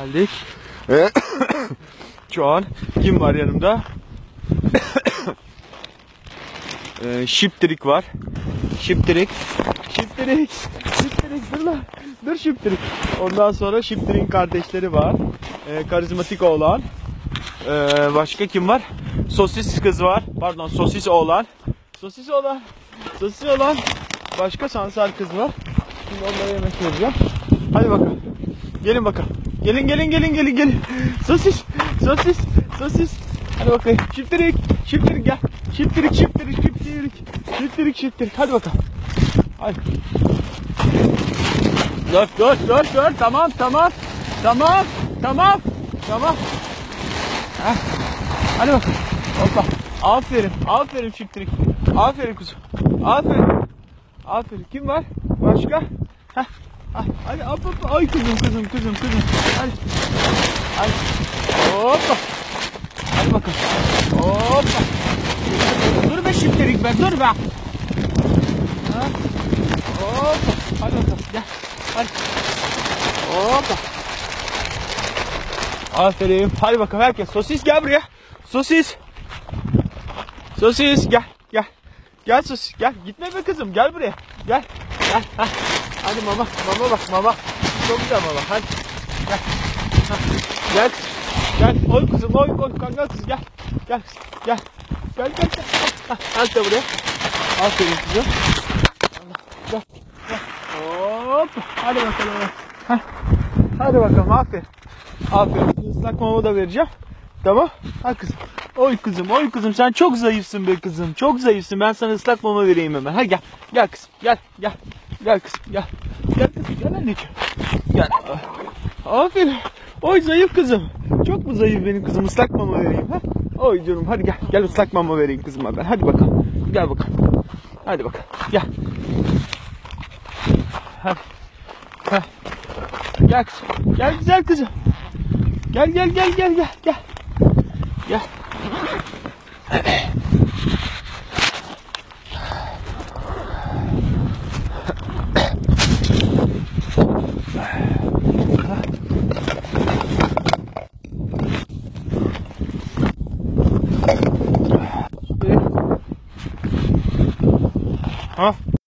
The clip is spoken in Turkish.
Geldik. Şu an kim var yanımda? ee, Şiptirik var. Şiptirik. Şiptirik. Şiptirik dur lan. Dur Şiptirik. Ondan sonra Şiptirik'in kardeşleri var. Ee, karizmatik oğlan. Ee, başka kim var? Sosis kız var. Pardon sosis oğlan. Sosis oğlan. Sosis oğlan. Başka sansar kız var. Şimdi onlara yemek vereceğim. Hadi bakalım. Gelin bakalım. Gelin gelin gelin gelin gelin. Sosis. Sosis. Sosis. Hadi bakayım. Şiftirik. Şiftirik gel. Şiftirik şiftirik şiftirik. Şiftirik şiftirik. Hadi bakalım. Hadi. Dur dur dur dur. Tamam tamam. Tamam. Tamam. Tamam. Heh. Hadi bakalım. Hoppa. Aferin. Aferin şiftirik. Aferin kuzum. Aferin. Aferin. Kim var? Başka? Heh. Ah, hadi hop hop. Ay kızım kızım kızım kızım. Hadi. Hadi. Hoppa. Hadi bakalım. Hoppa. Dur be şifterik be dur be. Ha? Hoppa. Hadi bakalım gel. Hadi. Hoppa. Aferin. Hadi bakalım herkes. Sosis gel buraya. Sosis. Sosis gel. Gel. Gel sosis gel. Gitme be kızım. Gel buraya. Gel. Gel. Hah. Hadi mama. Mama bak mama. Çok güzel mama. Hadi. Gel. Gel. Gel. Oy kızım oy oy. Kangal kız gel. Gel. Gel. Gel gel gel. Hah. Hadi de buraya. Aferin kızım. Gel. Gel. Hop. Hadi bakalım. Hah. Hadi bakalım. Aferin. Aferin. Islak mama da vereceğim. Tamam. Hadi kızım. Oy kızım, oy kızım sen çok zayıfsın be kızım. Çok zayıfsın. Ben sana ıslak mama vereyim hemen. Hadi gel. Gel kızım. Gel. Gel. Gel kızım. Gel. Gel kızım. Gel anneciğim. Gel. Aferin. Oy zayıf kızım. Çok mu zayıf benim kızım? Islak mama vereyim ha? Oy canım hadi gel. Gel ıslak mama vereyim kızıma ben. Hadi bakalım. Gel bakalım. Hadi bakalım. Gel. Hadi. Heh. Gel kızım. Gel güzel kızım. Gel gel gel gel gel gel. Gel. Huh?